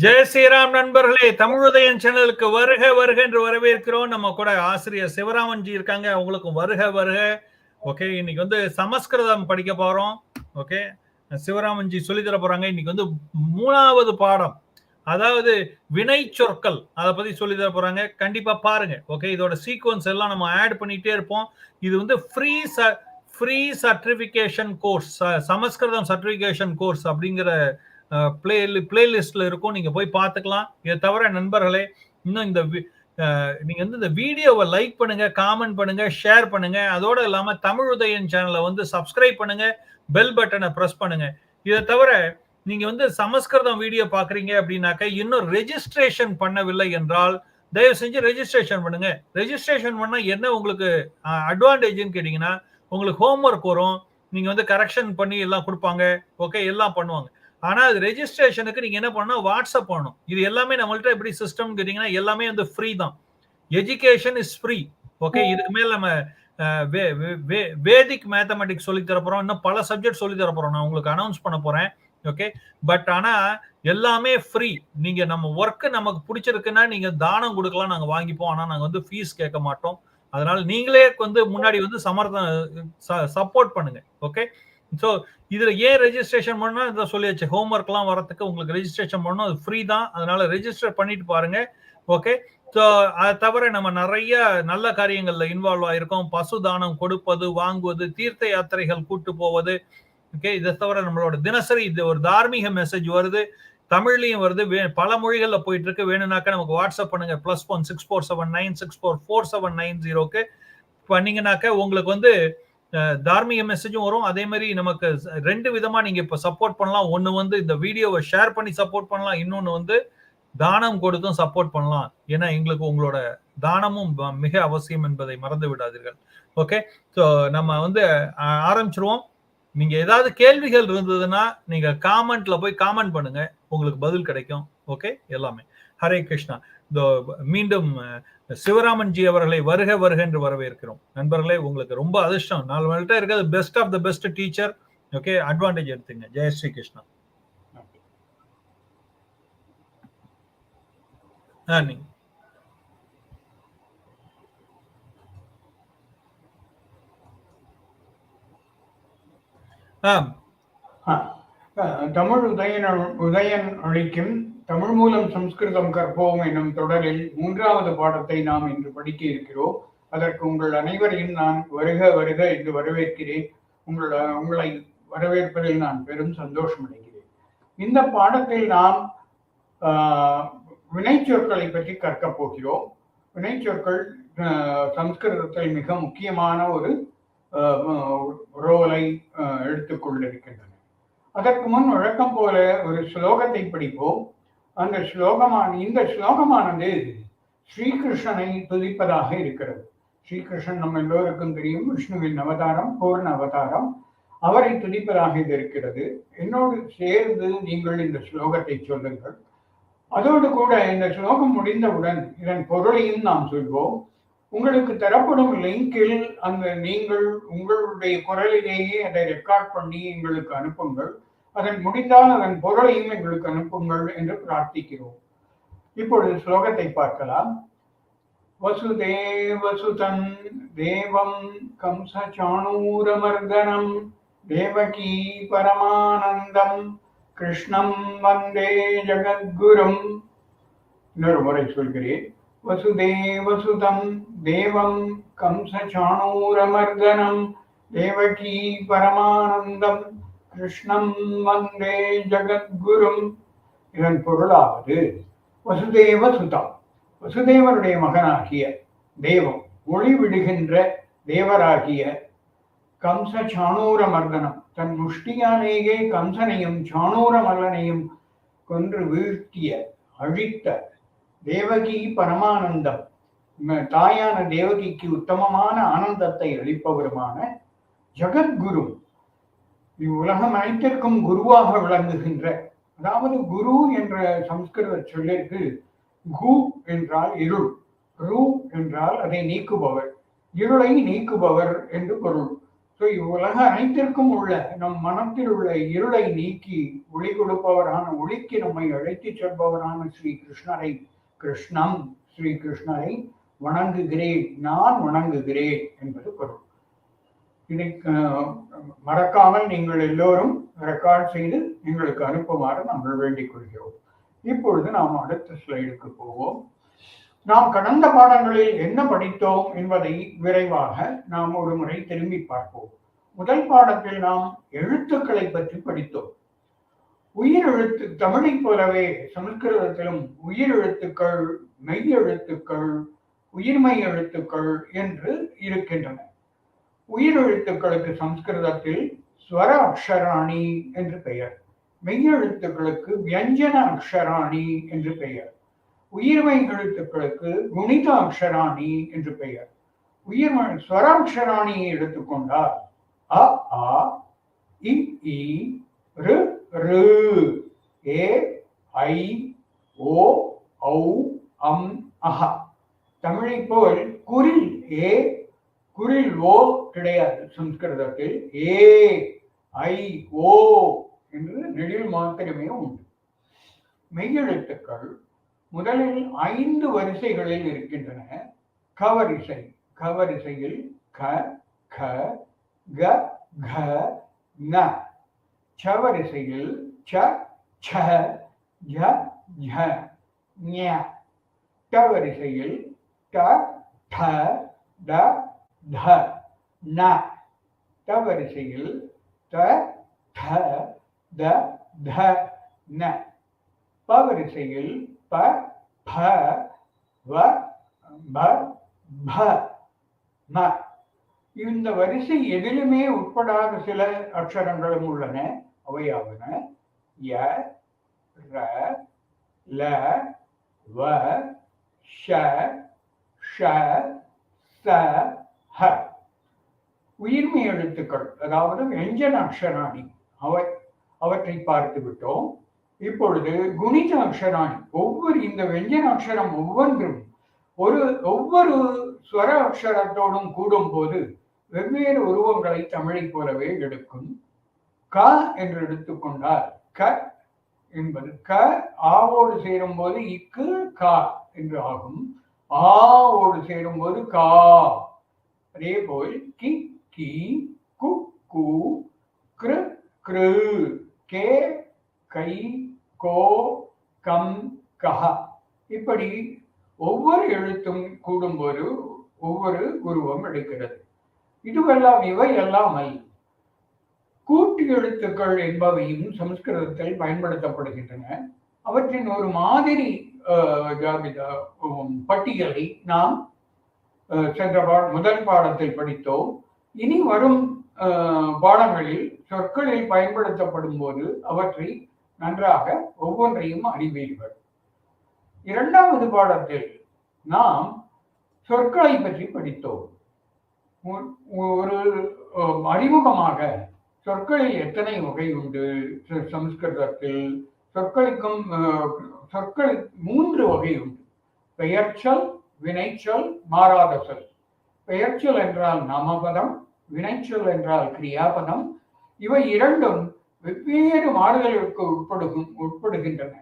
ஜெய் ஸ்ரீராம் நண்பர்களே தமிழ் சேனலுக்கு வருக வருக என்று வரவேற்கிறோம். நம்ம கூட ஆசிரியர் சிவராமன்ஜி இருக்காங்க. அவங்களுக்கும் வருக வருக. ஓகே இன்னைக்கு வந்து சமஸ்கிருதம் படிக்க போறோம். ஓகே சிவராமன்ஜி சொல்லி தர போறாங்க. இன்னைக்கு வந்து மூணாவது பாடம். அதாவது வினை சொற்கள். அதை பத்தி சொல்லி தர போறாங்க. கண்டிப்பா பாருங்க. ஓகே இதோட சீக்வன்ஸ் எல்லாம் நம்ம ஆட் பண்ணிட்டே இருப்போம். இது வந்து free free certification course Samskritam certification course அப்படிங்கிற பிளே பிளேலிஸ்ட்ல இருக்கும். நீங்க போய் பார்த்துக்கலாம். இதை தவிர நண்பர்களே இன்னும் இந்த நீங்க வந்து இந்த வீடியோவை லைக் பண்ணுங்க காமெண்ட் பண்ணுங்க ஷேர் பண்ணுங்க. அதோட இல்லாம தமிழ் உதயன் சேனலை வந்து சப்ஸ்கிரைப் பண்ணுங்க. பெல் பட்டனை ப்ரெஸ் பண்ணுங்க. இதை தவிர நீங்க வந்து சமஸ்கிருதம் வீடியோ பாக்குறீங்க அப்படின்னாக்க இன்னும் ரெஜிஸ்ட்ரேஷன் பண்ணவில்லை என்றால் தயவு செஞ்சு ரெஜிஸ்ட்ரேஷன் பண்ணுங்க. ரெஜிஸ்ட்ரேஷன் பண்ணா என்ன உங்களுக்கு அட்வான்டேஜ்னு கேட்டீங்கன்னா உங்களுக்கு ஹோம்ஒர்க் வரும். நீங்க வந்து கரெக்ஷன் பண்ணி எல்லாம் கொடுப்பாங்க. ஓகே எல்லாம் பண்ணுவாங்க. ஆனா அது ரெஜிஸ்ட்ரேஷனுக்கு நீங்க என்ன பண்ணணும்? வாட்ஸ்அப் பண்ணணும். இது எல்லாமே நம்மள்ட்ட எப்படி சிஸ்டம் கேட்டீங்கன்னா எல்லாமே வந்து ஃப்ரீ தான். எஜுகேஷன் இஸ் ஃப்ரீ ஓகே இதுக்கு மேல நம்ம வேதிக் மேத்தமெட்டிக்ஸ் சொல்லி தர போறோம். இன்னும் பல சப்ஜெக்ட் சொல்லி தர போறோம். நான் உங்களுக்கு அனௌன்ஸ் பண்ண போறேன். ஓகே பட் ஆனா எல்லாமே ஃப்ரீ நீங்க நம்ம ஒர்க் நமக்கு பிடிச்சிருக்குன்னா நீங்க தானம் கொடுக்கலாம். நாங்க வாங்கிப்போம். ஆனா நாங்க வந்து ஃபீஸ் கேட்க மாட்டோம். அதனால நீங்களே வந்து முன்னாடி வந்து சமர்த்த சப்போர்ட் பண்ணுங்க. ஓகே ஸோ இதில் ஏன் ரெஜிஸ்ட்ரேஷன் பண்ணால் இதை சொல்லியாச்சு ஹோம்ஒர்க்லாம் வரத்துக்கு உங்களுக்கு ரெஜிஸ்ட்ரேஷன் பண்ணணும். அது ஃப்ரீ தான். அதனால ரெஜிஸ்டர் பண்ணிட்டு பாருங்க. ஓகே ஸோ அதை தவிர நம்ம நிறைய நல்ல காரியங்களில் இன்வால்வ் ஆயிருக்கோம். பசு தானம் கொடுப்பது வாங்குவது தீர்த்த யாத்திரைகள் கூட்டு போவது. ஓகே இதை தவிர நம்மளோட தினசரி இது ஒரு தார்மீக மெசேஜ் வருது. தமிழ்லையும் வருது. பல மொழிகளில் போயிட்டு இருக்கு வேணும்னாக்கா நமக்கு வாட்ஸ்அப் பண்ணுங்க. Plus one six four seven nine six four four seven nine ஜீரோக்கு பண்ணீங்கன்னாக்க உங்களுக்கு வந்து தார்மீக மெசேஜும் வரும். அதே மாதிரி நமக்கு ரெண்டு விதமா நீங்க இப்ப சப்போர்ட் பண்ணலாம். ஒன்னு வந்து இந்த வீடியோவை ஷேர் பண்ணி சப்போர்ட் பண்ணலாம். இன்னொன்னு வந்து தானம் கொடுத்தும் சப்போர்ட் பண்ணலாம். ஏன்னா எங்களுக்கு உங்களோட தானமும் மிக அவசியம் என்பதை மறந்து விடாதீர்கள். ஓகே ஸோ நம்ம வந்து ஆரம்பிச்சிருவோம். நீங்க ஏதாவது கேள்விகள் இருந்ததுன்னா நீங்க காமெண்ட்ல போய் காமெண்ட் பண்ணுங்க. உங்களுக்கு பதில் கிடைக்கும். ஓகே எல்லாமே. ஹரே கிருஷ்ணா. மீண்டும் சிவராமன்ஜி அவர்களை வருக வருக என்று வரவேற்கிறோம். நண்பர்களே உங்களுக்கு ரொம்ப அதிர்ஷ்டம். நாலு இருக்கிறது best of the best teacher okay advantage எடுத்துங்க. ஜெய ஸ்ரீ கிருஷ்ணா. நீங்க தமிழ் உதயன் உதயன் அளிக்கும் தமிழ் மூலம் சம்ஸ்கிருதம் கற்போம் என்னும் தொடரில் மூன்றாவது பாடத்தை நாம் இன்று படிக்க இருக்கிறோம். அதற்கு உங்கள் அனைவரையும் நான் வருக வருக என்று வரவேற்கிறேன். உங்கள் உங்களை வரவேற்பதில் நான் பெரும் சந்தோஷம் அடைகிறேன் இந்த பாடத்தில் நாம் வினைச்சொற்களை பற்றி கற்கப் போகிறோம். வினைச்சொற்கள் சம்ஸ்கிருதத்தில் மிக முக்கியமான ஒரு ரோலை எடுத்துக்கொண்டிருக்கின்றன. அதற்கு முன் வழக்கம் போல ஒரு ஸ்லோகத்தை படிப்போம். அந்த ஸ்லோகமான இந்த ஸ்லோகமானது ஸ்ரீகிருஷ்ணனை துதிப்பதாக இருக்கிறது. ஸ்ரீகிருஷ்ணன் நம்ம எல்லோருக்கும் தெரியும் விஷ்ணுவின் அவதாரம் பூர்ண அவதாரம். அவரை துதிப்பதாக இது இருக்கிறது. என்னோடு சேர்ந்து நீங்கள் இந்த ஸ்லோகத்தை சொல்லுங்கள். அதோடு கூட இந்த ஸ்லோகம் முடிந்தவுடன் இதன் பொருளையும் நாம் சொல்வோம். உங்களுக்கு தரப்படும் லிங்கில் அந்த நீங்கள் உங்களுடைய குரலிலேயே அதை ரெக்கார்ட் பண்ணி எங்களுக்கு அனுப்புங்கள். அதன் முடிந்தால் அதன் பொருளையும் எங்களுக்கு அனுப்புங்கள் என்று பிரார்த்திக்கிறோம். இப்பொழுது ஸ்லோகத்தை பார்க்கலாம். வசுதேவசுதம் தேவம் கம்சாணூரமர்தனம் தேவகி பரமானந்தம் கிருஷ்ணம் வந்தே ஜகத்குரும். இன்னொரு முறை சொல்கிறேன். வசுதேவசுதம் தேவம் கம்சாணூரமர்தனம் தேவகி பரமானந்தம் கிருஷ்ணம் வந்தே ஜகத்குரும். இதன் பொருளாவது வசுதேவ சுதம். வசுதேவருடைய மகனாகிய தேவம் ஒளி விடுகின்ற தேவராகிய கம்ச சாணூர மர்தனம் தன் முஷ்டியாலேயே கம்சனையும் சாணூர மல்லனையும் கொன்று வீழ்த்திய அழித்த தேவகி பரமானந்தம். தாயான தேவகிக்கு உத்தமமான ஆனந்தத்தை அளிப்பவருமான ஜகத்குரு இவ்வுலகம் அனைத்திற்கும் குருவாக விளங்குகின்ற அதாவது குரு என்ற சம்ஸ்கிருத சொல்லிற்கு கு என்றால் இருள் ரு என்றால் அதை நீக்குபவர் இருளை நீக்குபவர் என்று பொருள். ஸோ இவ்வுலக அனைத்திற்கும் உள்ள நம் மனத்தில் உள்ள இருளை நீக்கி ஒளி கொடுப்பவரான ஒளிக்கு நம்மை அழைத்துச் செல்பவரான ஸ்ரீ கிருஷ்ணரை கிருஷ்ணம் ஸ்ரீ கிருஷ்ணரை வணங்குகிறேன் நான் வணங்குகிறேன் என்பது பொருள். இதை மறக்காமல் நீங்கள் எல்லோரும் ரெக்கார்ட் செய்து எங்களுக்கு அனுப்புமாறு நாங்கள் வேண்டிக் கொள்கிறோம். இப்பொழுது நாம் அடுத்த ஸ்லைடுக்கு போவோம். நாம் கடந்த பாடங்களில் என்ன படித்தோம் என்பதை விரைவாக நாம் ஒரு முறை திரும்பி பார்ப்போம். முதல் பாடத்தில் நாம் எழுத்துக்களை பற்றி படித்தோம். உயிர் எழுத்து தமிழைப் போலவே சமஸ்கிருதத்திலும் உயிர் எழுத்துக்கள் மெய் எழுத்துக்கள் உயிர்மை எழுத்துக்கள் என்று இருக்கின்றன. உயிர் எழுத்துக்களுக்கு சம்ஸ்கிருதத்தில் ஸ்வர அக்ஷராணி என்று பெயர். மெய்யெழுத்துக்களுக்கு வியஞ்சன அக்ஷராணி என்று பெயர். உயிர்மை எழுத்துக்களுக்கு குணித அக்ஷராணி என்று பெயர். உயிர்மை ஸ்வராட்சராணியை எடுத்துக்கொண்டால் அ ஆ இ இ ரு ரு ஏ ஐ ஓ ஔ அம் அஹ. தமிழை போல் குரில் ஏ குரில் ஓ கிடையாது சம்ஸ்கிருதத்தில். ஏ ஐ ஓ என்று நெடில் மாத்திரமே உண்டு. மெய்யெழுத்துக்கள் முதலில் ஐந்து வரிசைகளில் இருக்கின்றன. கவரிசை. கவரிசையில் க க க க ந. சவரிசையில் ச ச ஜ ஜ ஞ. டவரிசையில் ட ட ட த ந வரிசையில் த த த த ந. வரிசையில் ப ப வ ப ப ந இந்த வரிசை எதிலுமே உட்படாத சில அக்ஷரங்களும் உள்ளன. அவையாவன ய ர ல வ ஷ ஷ ச ஹ உயிர்மை எழுத்துக்கள் அதாவது வெஞ்சன அக்ஷராணி அவை அவற்றை பார்த்து விட்டோம். இப்பொழுது குணித அக்ஷராணி ஒவ்வொரு இந்த வெஞ்சன அக்ஷரம் ஒவ்வொன்றும் ஒரு ஒவ்வொரு ஸ்வர அக்ஷரத்தோடும் கூடும் போது வெவ்வேறு உருவங்களை தமிழைப் போலவே எடுக்கும். க என்று எடுத்துக்கொண்டால் க என்பது க ஆவோடு சேரும் போது இக்கு கா என்று ஆகும். ஆவோடு சேரும் போது கா. அதே போல் கி கி கு கு கிரு கிரு. கே கை கோ கம் கஹ. இப்படி ஒவ்வொரு எழுத்தும் கூடும்போது ஒவ்வொரு உருவம் எடுக்கிறது. இதுவெல்லாம் இவை அல்லாமல் கூட்டு எழுத்துக்கள் என்பவையும் சமஸ்கிருதத்தில் பயன்படுத்தப்படுகின்றன. அவற்றின் ஒரு மாதிரி ஜாபிதா பட்டியலை நாம் சென்ற பா- முதல் பாடத்தில் படித்தோம். இனி வரும் பாடங்களில் சொற்களில் பயன்படுத்தப்படும் போது அவற்றை நன்றாக ஒவ்வொன்றையும் அறிவீர்கள். இரண்டாவது பாடத்தில் நாம் சொற்களை பற்றி படித்தோம். ஒ- ஒரு அறிமுகமாக சொற்களில் எத்தனை வகை உண்டு? சம்ஸ்கிருதத்தில் சொற்களுக்கும் அஹ், சொற்கள் மூன்று வகை உண்டு. பெயர்ச்சல் வினைச்சொல் மாறாத சொல். பெயர்ச்சொல் என்றால் நாமபதம் வினைச்சொல் என்றால் கிரியாபதம். இவை இரண்டும் வெவ்வேறு மாறுதலுக்கு உட்படுகும் உட்படுகின்றன.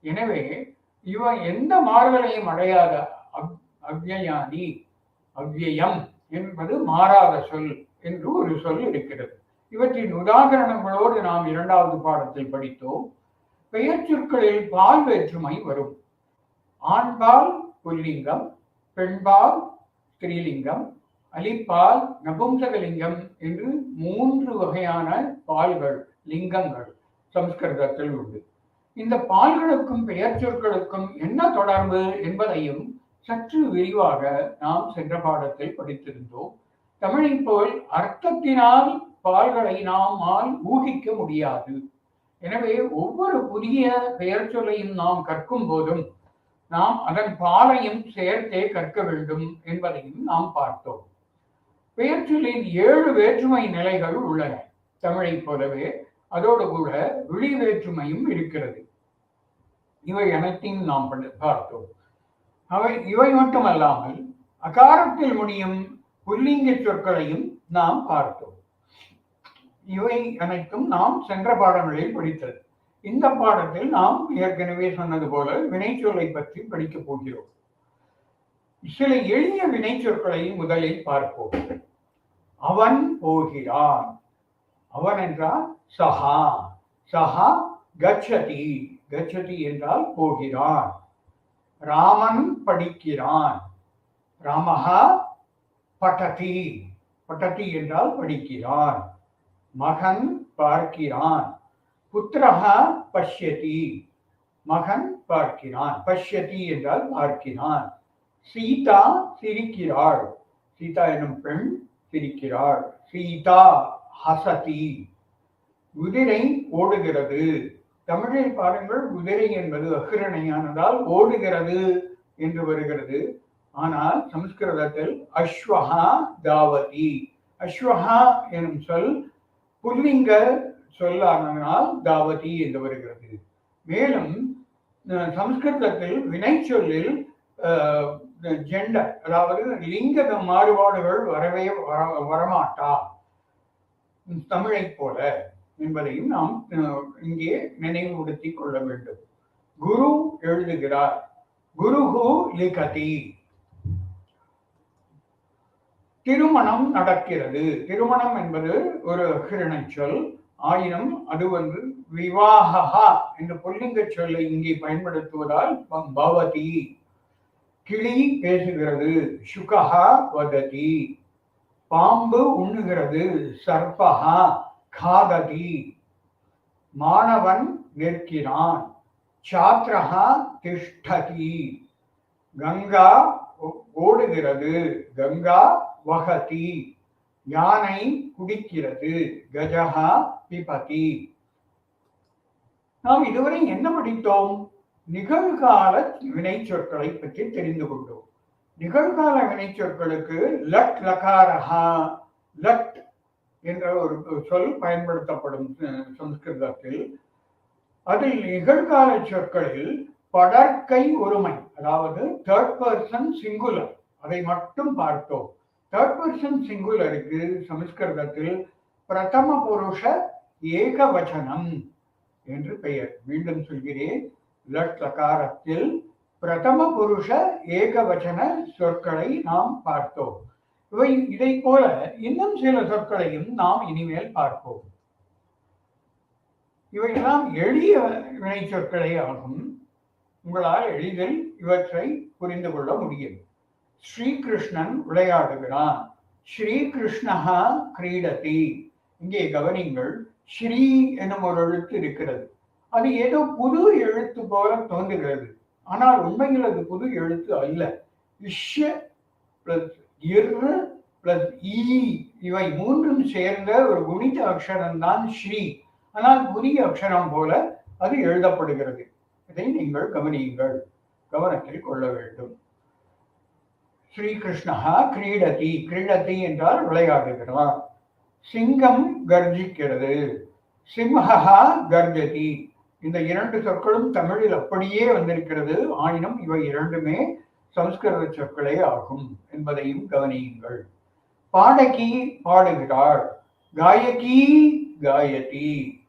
எனவே இவை எந்த மாறுதலையும் அடையாத அவ்- அவ்யயானி அவ்யயம் என்பது மாறாத சொல் என்று ஒரு சொல் இருக்கிறது. இவற்றின் உதாகரணங்களோடு நாம் இரண்டாவது பாடத்தில் படித்தோம். பெயர் சொற்களில் பால் வேற்றுமை வரும். ஆண்பால் புல்லிங்கம் பெண்பால் ஸ்திரீலிங்கம் அலிப்பால் நபும்சகலிங்கம் என்று மூன்று வகையான பால்கள் லிங்கங்கள் சம்ஸ்கிருதத்தில் உண்டு. இந்த பால்களுக்கும் பெயர் சொற்களுக்கும் என்ன தொடர்பு என்பதையும் சற்று விரிவாக நாம் சென்ற பாடத்தில் படித்திருந்தோம். தமிழை போல் அர்த்தத்தினால் பால்களை நாமால் ஊகிக்க முடியாது. எனவே ஒவ்வொரு புதிய பெயர் சொல்லையும் நாம் கற்கும் போதும் நாம் அதன் பாலையும் சேர்த்தே கற்க வேண்டும் என்பதையும் நாம் பார்த்தோம். பெயர்ச்சொல்லின் ஏழு வேற்றுமை நிலைகள் உள்ளன. தமிழைப் போலவே அதோடு கூட விழி வேற்றுமையும் இருக்கிறது. இவை அனைத்தையும் நாம் பார்த்தோம். அவை இவை மட்டுமல்லாமல் அகாரத்தில் முடியும் புல்லிங்க சொற்களையும் நாம் பார்த்தோம். இவை அனைத்தும் நாம் சென்ற பாடங்களில் படித்தது. இந்த பாடத்தில் நாம் ஏற்கனவே சொன்னது போல வினைச்சொல்லை பற்றி படிக்கப் போகிறோம். சில எளிய வினைச்சொற்களை முதலில் பார்ப்போம். அவன் போகிறான். அவன் என்றால் சஹா. சஹா கச்சதி. கச்சதி என்றால் போகிறான். ராமன் படிக்கிறான். ராமஹா பட்டதி. பட்டதி என்றால் படிக்கிறான். மகன் பார்க்கிறான். புத்திரஹா பஷ்யதி. மகன் பார்க்கிறான் பஷ்யதி என்றால் பார்க்கிறான் சீதா சிரிக்கிறாள். சீதா எனும் பெண் சிரிக்கிறாள். சீதா ஹசதி. குதிரை ஓடுகிறது. தமிழில் பாருங்கள் குதிரை என்பது அகிரணையானதால் ஓடுகிறது என்று வருகிறது. ஆனால் சமஸ்கிருதத்தில் அஸ்வஹா தாவதி. அஸ்வஹா எனும் சொல் புல்லிங்க சொல்லானால் தாவதி என்று வருகிறது. மேலும் அஹ், வினை சொல்லில் ஜெண்டர் அதாவது லிங்க மாறுபாடுகள் வரவே வர- வரமாட்டா. தமிழை போல என்பதையும் நாம் இங்கே நினைவுபடுத்திக் கொள்ள வேண்டும். குரு எழுதுகிறார் குருகு லிகதி. திருமணம் நடக்கிறது. திருமணம் என்பது ஒரு அகிரணை சொல். ஆயினும் அது வந்து விவாகா என்ற பொல்லிங்க சொல்லை இங்கே பயன்படுத்துவதால் பவதி. கிளி பேசுகிறது சுகஹா வததி. பாம்பு உண்ணுகிறது சர்பஹா காததி. மாணவன் நிற்கிறான் சாத்ரஹா திஷ்டதி. கங்கா ஓ- ஓடுகிறது கங்கா வகதி யானை குடிக்கிறது. கஜஹா பிபதி நாம் இதுவரை என்ன படித்தோம்? நிகழ்கால வினைச்சொற்களை பற்றி தெரிந்து கொண்டோம். நிகழ்கால வினைச்சொற்களுக்கு லட் லகாரஹா லட் என்ற ஒரு சொல் பயன்படுத்தப்படும் சம்ஸ்கிருதத்தில். அதில் நிகழ்கால சொற்களில் படற்கை ஒருமை அதாவது தேர்ட் பர்சன் சிங்குலர் அதை மட்டும் பார்த்தோம். தேர்ட் பர்சன் சிங்குலருக்கு சமஸ்கிருதத்தில் பிரதம புருஷ ஏகவச்சனம் என்று பெயர். மீண்டும் சொல்கிறேன். லட் லகாரத்தில் பிரதம புருஷ ஏகவச்சன சொற்களை நாம் பார்த்தோம். இவை இதை போல இன்னும் சில சொற்களையும் நாம் இனிமேல் பார்ப்போம். இவையெல்லாம் எளிய வினை சொற்களே ஆகும். உங்களால் எளிதில் இவற்றை புரிந்து கொள்ள முடியும். ஸ்ரீகிருஷ்ணன் விளையாடுகிறான். ஸ்ரீகிருஷ்ணஹா கிரீடதி. இங்கே கவனிங்கள் ஸ்ரீ எனும் ஒரு எழுத்து இருக்கிறது. அது ஏதோ புது எழுத்து போல தோன்றுகிறது. ஆனால் உண்மையில் அது புது எழுத்து அல்ல. இஷ்ய பிளஸ் இரு பிளஸ் ஈ இவை மூன்றும் சேர்ந்த ஒரு குணித அக்ஷரம் தான் ஸ்ரீ. ஆனால் புதிய அக்ஷரம் போல அது எழுதப்படுகிறது. இதை நீங்கள் கவனியுங்கள். கவனத்தில் கொள்ள வேண்டும். ஸ்ரீகிருஷ்ணா கிரீடதி கிரீடதி என்றால் விளையாடுகிறார் சிங்கம் கர்ஜிக்கிறது. சிம்ஹா கர்ஜதி. இந்த இரண்டு சொற்களும் தமிழில் அப்படியே வந்திருக்கிறது. ஆயினும் இவை இரண்டுமே சம்ஸ்கிருத சொற்களே ஆகும் என்பதையும் கவனியுங்கள். பாடகி பாடுகிறாள். காயகி காயதி.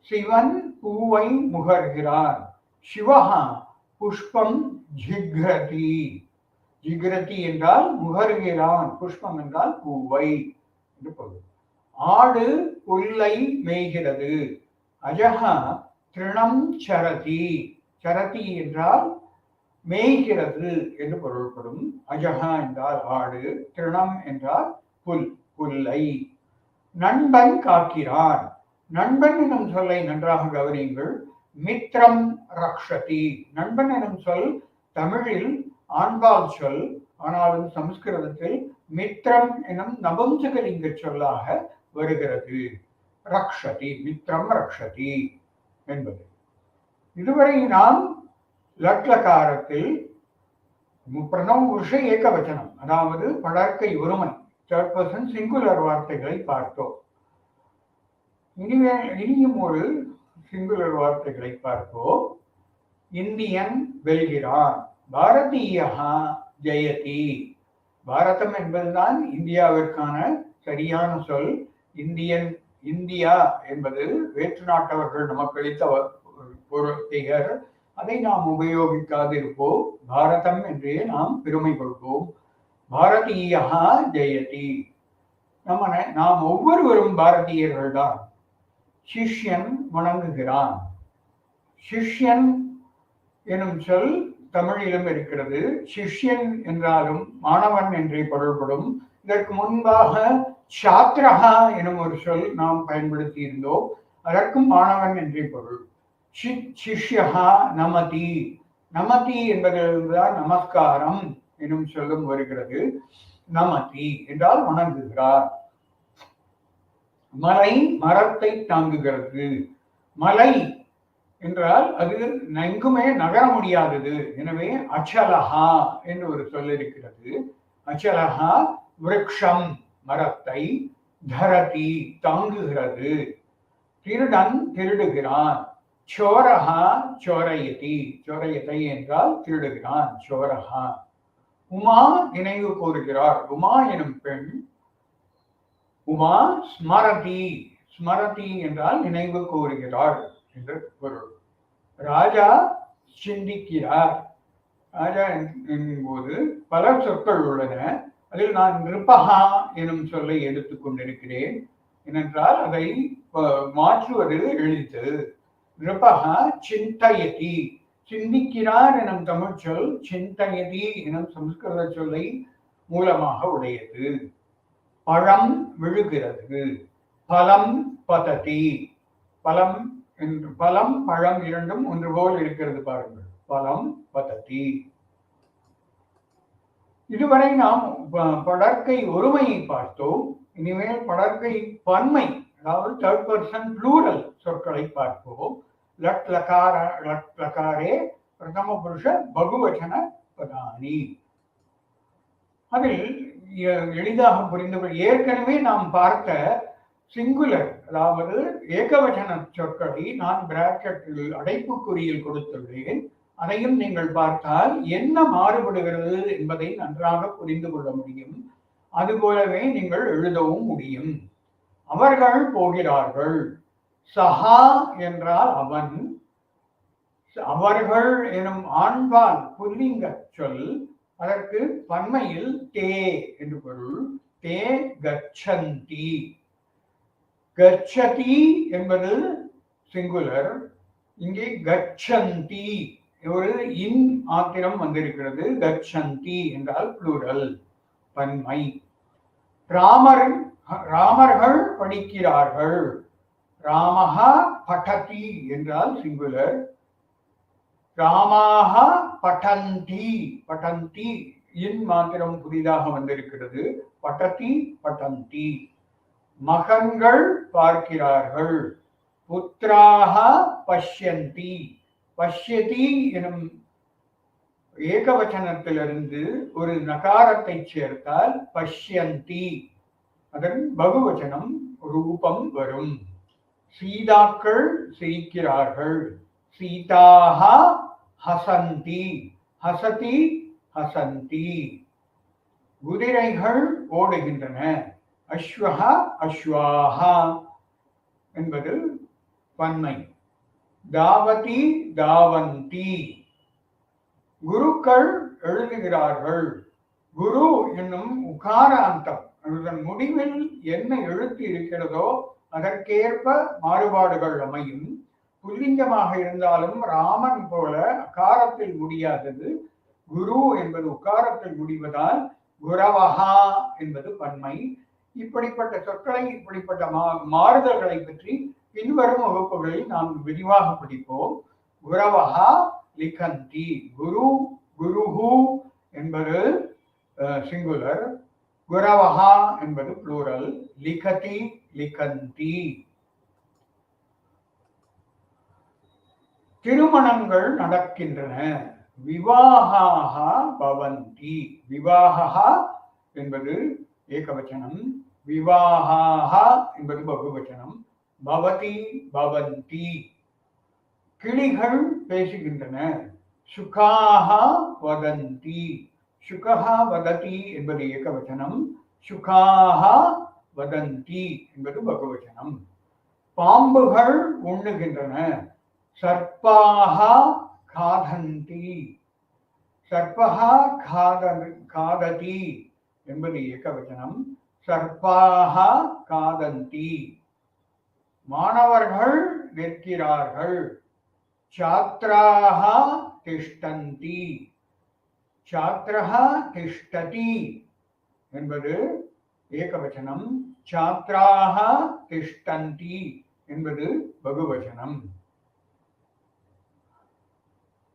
சிவன் பூவை முகர்கிறான் சிவஹா புஷ்பம் ஜிக்ரதி. ஜிகிரதி என்றால் முகர்கிறான் புஷ்பம் என்றால் பூவை என்று பொருள். ஆடு புல்லை மேய்கிறது. அஜஹா திருணம் சரதி. சரதி என்றால் மேய்கிறது என்று பொருள்படும். அஜஹா என்றால் ஆடு திருணம் என்றால் புல் புல்லை நண்பன் காக்கிறான். நண்பன் எனும் சொல்லை நன்றாக கவனியுங்கள். மித்ரம் ரக்ஷதி. நண்பன் எனும் சொல் தமிழில் ஆண்பால் சொல் ஆனாலும் சமஸ்கிருதத்தில் மித்ரம் எனும் நபும்சகலிங்க சொல்லாக வருகிறது. ரக்ஷதி மித்ரம் ரக்ஷதி என்பது. இதுவரை நாம் லட்லகாரத்தில் பிரணவ புருஷ ஏகவச்சனம் அதாவது படர்க்கை ஒருமை தேர்ட் பர்சன் சிங்குலர் வார்த்தைகளை பார்த்தோம். இனிமே இனியும் ஒரு சிங்குலர் வார்த்தைகளை பார்ப்போம். இந்தியன் வெல்கிறான். பாரதீயா ஜெயதி. பாரதம் என்பதுதான் இந்தியாவிற்கான சரியான சொல். இந்தியன் இந்தியா என்பது வேற்று நாட்டவர்கள் நமக்கு அளித்த பொருத்திகர் அதை நாம் உபயோகிக்காதிருப்போம். பாரதம் என்றே நாம் பெருமை கொள்வோம். பாரதீயா ஜெயதி. நம்ம நாம் ஒவ்வொருவரும் பாரதியர்கள் தான் சிஷ்யன் வணங்குகிறான். சிஷ்யன் எனும் சொல் தமிழிலும் இருக்கிறது. சிஷ்யன் என்றாலும் மாணவன் என்றே பொருள்படும். இதற்கு முன்பாக சாத்ரஹா எனும் ஒரு சொல் நாம் பயன்படுத்தி இருந்தோம் அதற்கும் மாணவன் என்றே பொருள். ஷி- சிஷ்யஹா நமதி. நமதி என்பதிலிருந்துதான் நமஸ்காரம் எனும் சொல்லும் வருகிறது. நமதி என்றால் வணங்குகிறார். மலை மரத்தை தாங்குகிறது. மலை என்றால் அது எங்குமே நகர முடியாதது. எனவே அச்சலஹா என்று ஒரு சொல் இருக்கிறது. அச்சலஹா விரக்ஷம் மரத்தை தரதி தாங்குகிறது. திருடன் திருடுகிறான். சோரஹா சோரயதி. சோரயத்தை என்றால் திருடுகிறான் சோரஹா. உமா நினைவு கூறுகிறார். உமா எனும் பெண் உமா ஸ்மரதி. ஸ்மரதி என்றால் நினைவு கூறுகிறார் என்று பொருள். ராஜா சிந்திக்கிறார். ராஜா போது பல சொற்கள் உள்ளன. அதில் நான் நிருபகா எனும் சொல்லை எடுத்துக் கொண்டிருக்கிறேன். ஏனென்றால் அதை மாற்றுவது எழுத்து நிருபகா சிந்தயதி. சிந்திக்கிறார் எனும் தமிழ் சொல் சிந்தயதி எனும் சமஸ்கிருத சொல்லை மூலமாக உடையது. பழம் விழுகிறது. பலம் பததி. பலம் என்று பலம் பழம் இரண்டும் ஒன்று போல் இருக்கிறது பாருங்கள். பலம் பததி இதுவரை நாம் படற்கை ஒருமையை பார்த்தோம். இனிமேல் படற்கை பன்மை அதாவது தேர்ட் பர்சன் ப்ளூரல் சொற்களை பார்ப்போம். லட் லகார லட் லகாரே பிரதம புருஷ பகுவச்சன பதானி. அதில் எ- எளிதாக புரிந்து ஏற்கனவே நாம் பார்த்த சிங்குலர். அதாவது ஏகவசன சொற்களை நான் பிராக்கெட்டில் அடைப்புக்குறியில் கொடுத்துள்ளேன். அதையும் நீங்கள் பார்த்தால் என்ன மாறுபடுகிறது என்பதை நன்றாக புரிந்து கொள்ள முடியும். அதுபோலவே நீங்கள் எழுதவும் முடியும். அவர்கள் போகிறார்கள். சஹா என்றால் அவன். அவர்கள் எனும் ஆண்பால் புல்லிங்க சொல். அதற்கு பன்மையில் தே என்று பொருள். தே கச்சந்தி. கச்சதி என்பது சிங்குலர் இங்கே கச்சந்தி ஒரு இன் ஆத்திரம் வந்திருக்கிறது. கச்சந்தி என்றால் ப்ளூரல் பன்மை. ராமர் ராமர்கள் படிக்கிறார்கள். ராமஹா படதி என்றால் சிங்குலர் ராமாக பட்டந்தி பட்டந்தி இன் மாத்திரம் புதிதாக வந்திருக்கிறது. பட்டதி பட்டந்தி. மகன்கள் பார்க்கிறார்கள். புத்திராக பஷ்யந்தி. பஷ்யதி எனும் ஏகவச்சனத்திலிருந்து ஒரு நகாரத்தை சேர்த்தால் பஷ்யந்தி. அதன் பகுவச்சனம் ரூபம் வரும். சீதாக்கள் சிரிக்கிறார்கள். சீதாக ஹசந்தி. ஹசதி ஹசந்தி. குதிரைகள் ஓடுகின்றன. அஸ்வஹா அஸ்வாஹா என்பது பன்மை தாவதி தாவந்தி. குருக்கள் எழுதுகிறார்கள். குரு என்னும் உகாராந்தம் அதன் முடிவில் என்ன எழுத்து இருக்கிறதோ அதற்கேற்ப மாறுபாடுகள் அமையும். புல்லிங்கமாக இருந்தாலும் ராமன் போல அகாரத்தில் முடியாதது. குரு என்பது உக்காரத்தில் முடிவதால் குரவஹா என்பது பன்மை இப்படிப்பட்ட சொற்களை இப்படிப்பட்ட மா மாறுதல்களை பற்றி பின்வரும் வகுப்புகளில் நாம் விரிவாக படிப்போம். குரவஹா லிகந்தி. குரு குருஹு என்பது சிங்குலர் குரவஹா என்பது புளூரல் லிகதி லிகந்தி. திருமணங்கள் நடக்கின்றன. விவாகாக பவந்தி. விவாகா என்பது ஏகவச்சனம். விவாகாக என்பது பகுவச்சனம். பவதி பவந்தி. கிளிகள் பேசுகின்றன. சுகாக வதந்தி. சுகஹா வததி என்பது ஏகவச்சனம் சுகாக வதந்தி என்பது பகுவச்சனம். பாம்புகள் உண்ணுகின்றன. சர்ப்பாக காதந்தி. சர்பகா காத காததி என்பது ஏகவச்சனம் சர்ப்பாக காதந்தி. மாணவர்கள் நிற்கிறார்கள் சாத்ராக திஷ்டந்தி. சாத்ரஹா திஷ்டதி என்பது ஏகவச்சனம். சாத்ராக திஷ்டந்தி என்பது பகுவச்சனம்.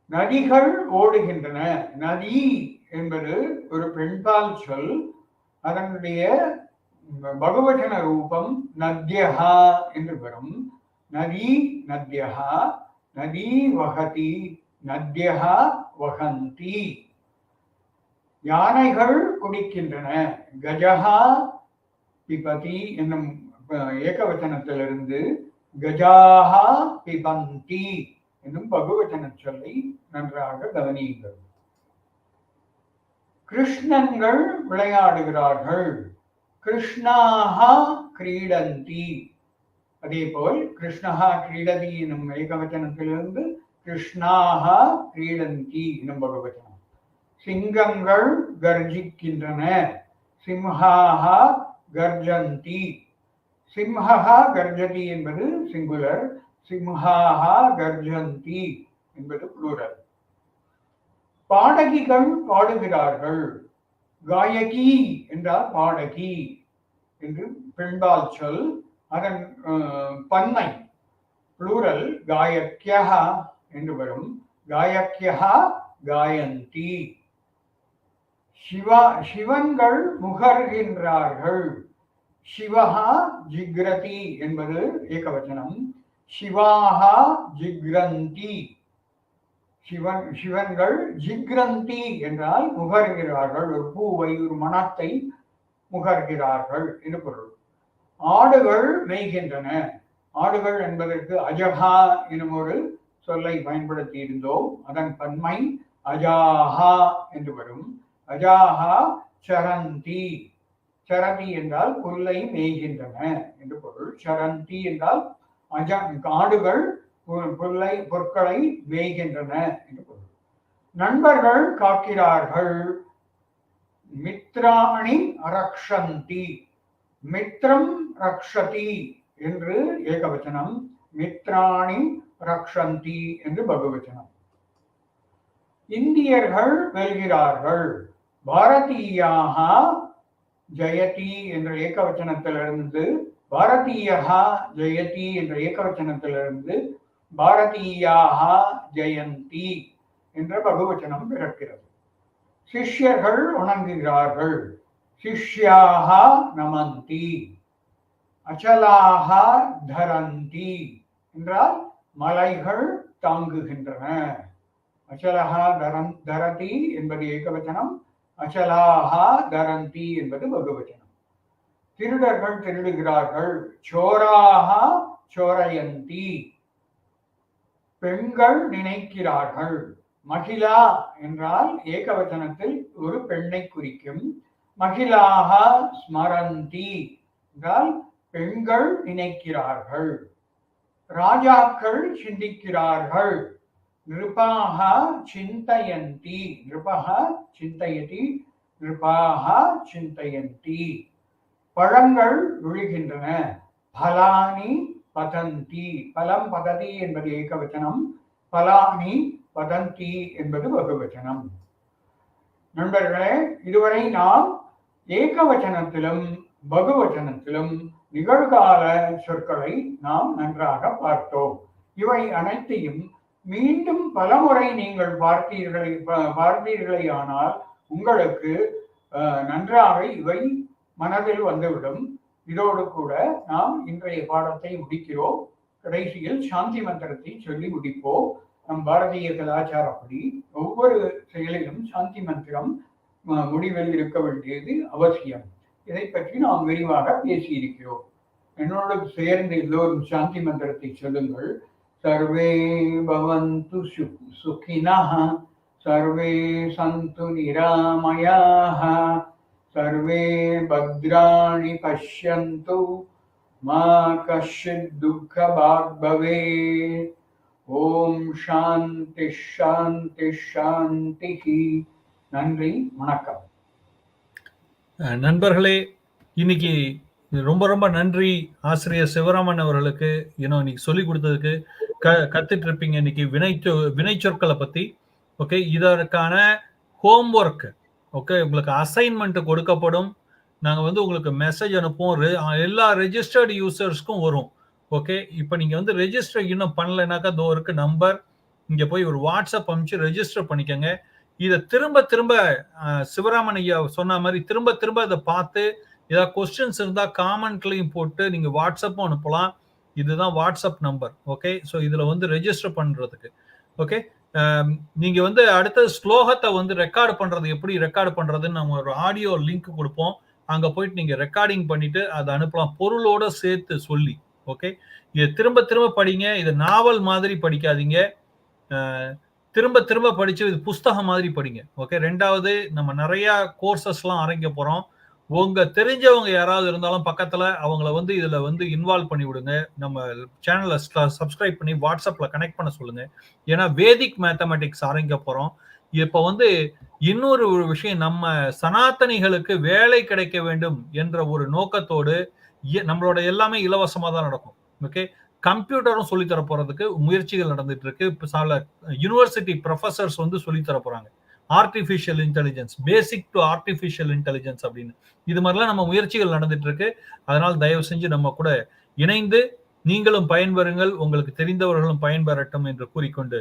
நதிகள் ஓடுகின்றன. நதி என்பது ஒரு பெண்பால் சொல். அதனுடைய பகுவச்சன ரூபம் நத்யஹா என்று வரும். நதி நத்யஹா நதி வகதி நத்யஹா வகந்தி யானைகள் குடிக்கின்றன. கஜஹா பிபதி என்னும் ஏகவச்சனத்திலிருந்து கஜாஹா பிபந்தி என்னும் பகுவச்சன சொல்லை நன்றாக கவனியுங்கள். கிருஷ்ணன்கள் விளையாடுகிறார்கள். கிருஷ்ணாகா கிரீடந்தி. அதேபோல் கிருஷ்ணஹா கிரீடதி எனும் ஏகவச்சனத்திலிருந்து கிருஷ்ணாகா கிரீடந்தி எனும் பகவச்சனம். சிங்கங்கள் கர்ஜிக்கின்றன. சிம்ஹாஹா கர்ஜந்தி. சிம்ஹா கர்ஜதி என்பது சிங்குலர் சிம்ஹாஹா கர்ஜந்தி என்பது புளூரல் பாடகிகள் பாடுகிறார்கள். காயகி என்றால் பாடகி என்று பெண்பால் சொல். அதன் பன்மை புளூரல் காயக்கியா என்று வரும். காயக்கியா காயந்தி. சிவா சிவன்கள் முகர்கின்றார்கள். சிவஹா ஜிக்ரதி என்பது ஏகவச்சனம். சிவாஹா ஜிக்ரந்தி. சிவன் சிவன்கள் ஜிக்ரந்தி என்றால் முகர்கிறார்கள். ஒரு பூவை ஒரு மனத்தை முகர்கிறார்கள் என்று பொருள். ஆடுகள் மேய்கின்றன. ஆடுகள் என்பதற்கு அஜகா எனும் ஒரு சொல்லை பயன்படுத்தி இருந்தோம் அதன் பன்மை அஜாஹா என்று வரும். அஜாஹா சரந்தி. சரதி என்றால் புல்லை மேய்கின்றன என்று பொருள். சரந்தி என்றால் அஜ ஆடுகள் பொருளை பொருட்களை மேய்கின்றன என்று பொருள். நண்பர்கள் காக்கிறார்கள். மித்ராணி ரக்ஷந்தி. மித்ரம் ரக்ஷதி என்று ஏகவச்சனம். மித்ராணி ரக்ஷந்தி என்று பகுவச்சனம். இந்தியர்கள் வெல்கிறார்கள். பாரதீயாக ஜெயதி என்ற ஏகவச்சனத்திலிருந்து பாரதீயஹா ஜெயதி என்ற ஏகவச்சனத்திலிருந்து பாரதீயாக ஜெயந்தி என்ற பகுவச்சனம் பிறக்கிறது. சிஷ்யர்கள் உணங்குகிறார்கள் சிஷ்யாக நமந்தி. அச்சலாக தரந்தி என்றால் மலைகள் தாங்குகின்றன. அச்சலஹா தரன் தரதி என்பது ஏகவச்சனம் அச்சலாஹா தரந்தி என்பது பகுவச்சனம். திருடர்கள் திருடுகிறார்கள். சோராக சோரயந்தி. பெண்கள் நினைக்கிறார்கள். மகிழா என்றால் ஏகவச்சனத்தில் ஒரு பெண்ணை குறிக்கும். மகிழாக ஸ்மரந்தி என்றால் பெண்கள் நினைக்கிறார்கள். ராஜாக்கள் சிந்திக்கிறார்கள். நிருபாக சிந்தயந்தி. நிருபக சிந்தயதி நிருபாக சிந்தயந்தி. பழங்கள் விழுகின்றன. பலானி பதந்தி பலம் பததி என்பது ஏகவச்சனம் பலானி பதந்தி என்பது பகுவச்சனம். நண்பர்களே இதுவரை நாம் ஏகவச்சனத்திலும் பகுவச்சனத்திலும் நிகழ்கால சொற்களை நாம் நன்றாக பார்த்தோம். இவை அனைத்தையும் மீண்டும் பலமுறை நீங்கள் பார்த்தீர்களை பார்த்தீர்களே ஆனால் உங்களுக்கு அஹ், நன்றாக இவை மனதில் வந்துவிடும். இதோடு கூட நாம் இன்றைய பாடத்தை முடிக்கிறோம். கடைசியில் சாந்தி மந்திரத்தை சொல்லி முடிப்போம். நம் பாரதிய கலாச்சாரப்படி ஒவ்வொரு செயலிலும் சாந்தி மந்திரம் முடிவில் இருக்க வேண்டியது அவசியம். இதை பற்றி நாம் விரிவாக பேசியிருக்கிறோம். என்னோடு சேர்ந்து எல்லோரும் சாந்தி மந்திரத்தை சொல்லுங்கள். சர்வே பவந்து சுகினா சர்வே சந்து நிராமயா सर्वे भद्राणि पश्यन्तु मा कश्चित् दुःखभाग् भवेत् ॐ शान्ति शान्ति शान्तिः நன்றி வணக்கம் அஹ் நண்பர்களே இன்னைக்கு ரொம்ப ரொம்ப நன்றி ஆசிரியர் சிவராமன் அவர்களுக்கு இன்னும் இன்னைக்கு சொல்லி கொடுத்ததுக்கு க கத்துட்டு இருப்பீங்க இன்னைக்கு வினை சொ- வினை சொற்களை பத்தி ஓகே இதற்கான ஹோம்ஒர்க் ஓகே உங்களுக்கு அசைன்மெண்ட் கொடுக்கப்படும். நாங்கள் வந்து உங்களுக்கு மெசேஜ் அனுப்புவோம். எல்லா ரெஜிஸ்டர்டு யூசர்ஸ்க்கும் வரும். ஓகே இப்போ நீங்கள் வந்து ரெஜிஸ்டர் இன்னும் பண்ணலைனாக்கா தோ இருக்கு நம்பர் இங்கே போய் ஒரு வாட்ஸ்அப் அனுப்பிச்சு ரெஜிஸ்டர் பண்ணிக்கோங்க. இதை திரும்ப திரும்ப அஹ், சிவராமன் ஐயா சொன்ன மாதிரி திரும்ப திரும்ப இதை பார்த்து ஏதாவது கொஸ்டின்ஸ் இருந்தால் காமெண்ட்லையும் போட்டு நீங்கள் வாட்ஸ்அப்பும் அனுப்பலாம். இதுதான் வாட்ஸ்அப் நம்பர் ஓகே ஸோ இதில் வந்து ரெஜிஸ்டர் பண்ணுறதுக்கு ஓகே நீங்க வந்து அடுத்தது ஸ்லோகத்தை வந்து ரெக்கார்டு பண்றது எப்படி ரெக்கார்டு பண்றதுன்னு நம்ம ஒரு ஆடியோ லிங்க் கொடுப்போம். அங்க போயிட்டு நீங்க ரெக்கார்டிங் பண்ணிட்டு அதை அனுப்பலாம். பொருளோட சேர்த்து சொல்லி ஓகே இதை திரும்ப திரும்ப படிங்க. இது நாவல் மாதிரி படிக்காதீங்க. திரும்ப திரும்ப படிச்சு இது புஸ்தகம் மாதிரி படிங்க ஓகே ரெண்டாவது நம்ம நிறைய கோர்சஸ்லாம் ஆரம்பிக்க போறோம். உங்க தெரிஞ்சவங்க யாராவது இருந்தாலும் பக்கத்துல அவங்கள வந்து இதுல வந்து இன்வால்வ் பண்ணி விடுங்க நம்ம சேனலை சப்ஸ்கிரைப் பண்ணி வாட்ஸ்அப்ல கனெக்ட் பண்ண சொல்லுங்க. ஏன்னா வேதிக் மேத்தமெட்டிக்ஸ் ஆரம்பிக்க போறோம். இப்ப வந்து இன்னொரு ஒரு விஷயம் நம்ம சனாத்தனிகளுக்கு வேலை கிடைக்க வேண்டும் என்ற ஒரு நோக்கத்தோடு நம்மளோட எல்லாமே இலவசமா தான் நடக்கும். ஓகே கம்ப்யூட்டரும் சொல்லித்தர போறதுக்கு முயற்சிகள் நடந்துட்டு இருக்கு. இப்ப சில யூனிவர்சிட்டி ப்ரொஃபசர்ஸ் வந்து சொல்லித்தர போறாங்க. Artificial intelligence basic to artificial intelligence அப்படின்னு. இது மாதிரிலாம் நம்ம முயற்சிகள் நடந்துட்டு இருக்கு அதனால் தயவு செஞ்சு நம்ம கூட இணைந்து நீங்களும் பயன்பெறுங்கள் உங்களுக்கு தெரிந்தவர்களும் பயன்பெறட்டும் என்று கூறிக்கொண்டு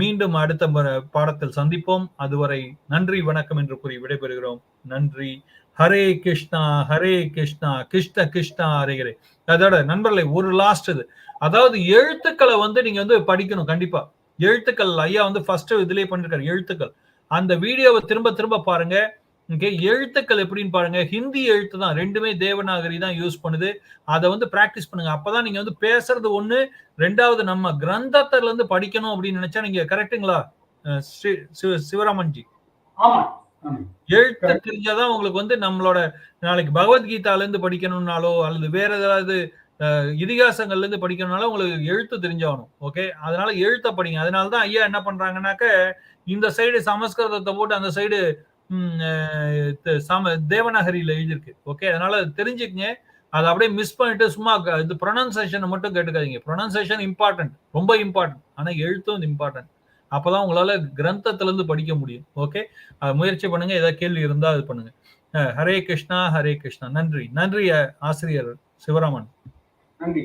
மீண்டும் அடுத்த பாடத்தில் சந்திப்போம். அதுவரை நன்றி வணக்கம் என்று கூறி விடைபெறுகிறோம். நன்றி. ஹரே கிருஷ்ணா ஹரே கிருஷ்ணா கிருஷ்ண கிருஷ்ணா ஹரே ஹரே. அதோட நண்பர்களை ஒரு லாஸ்ட் இது. அதாவது எழுத்துக்களை வந்து நீங்க வந்து படிக்கணும் கண்டிப்பா. எழுத்துக்கள் ஐயா வந்து ஃபர்ஸ்ட் இதுலயே பண்ணிருக்காரு எழுத்துக்கள். அந்த வீடியோவை திரும்ப திரும்ப பாருங்க. ஓகே எழுத்துக்கள் எப்படின்னு பாருங்க. ஹிந்தி எழுத்து தான் ரெண்டுமே தேவநாகரி தான் யூஸ் பண்ணுது. அதை வந்து பிராக்டிஸ் பண்ணுங்க. அப்பதான் நீங்க வந்து பேசுறது ஒண்ணு ரெண்டாவது நம்ம கிரந்தத்துல இருந்து படிக்கணும் அப்படின்னு நினைச்சா நீங்க கரெக்டுங்களா சிவராமன் ஜி. எழுத்து. தெரிஞ்சாதான் உங்களுக்கு வந்து நம்மளோட நாளைக்கு பகவத்கீதால இருந்து படிக்கணும்னாலோ அல்லது வேற ஏதாவது இதிகாசங்கள்ல இருந்து படிக்கணும்னாலும் உங்களுக்கு எழுத்து தெரிஞ்சாகணும் ஓகே அதனால எழுத்த படிங்க. அதனால தான் ஐயா என்ன பண்றாங்கன்னாக்க இந்த சைடு சமஸ்கிருதத்தை போட்டு அந்த சைடு சம தேவநாகரியில எழுதியிருக்கு. ஓகே அதனால தெரிஞ்சுக்கங்க. அதை அப்படியே மிஸ் பண்ணிட்டு சும்மா இது ப்ரொனன்சேஷனை மட்டும் கேட்டுக்காதீங்க. ப்ரொனன்சேஷன் இம்பார்ட்டன்ட் ரொம்ப இம்பார்ட்டன்ட் ஆனா எழுத்தும் இம்பார்ட்டன்ட் அப்பதான் உங்களால கிரந்தத்துல இருந்து படிக்க முடியும். ஓகே அஹ் முயற்சி பண்ணுங்க. ஏதாவது கேள்வி இருந்தா அது பண்ணுங்க. ஹரே கிருஷ்ணா ஹரே கிருஷ்ணா. நன்றி. நன்றி ஆசிரியர் சிவராமன். நன்றி.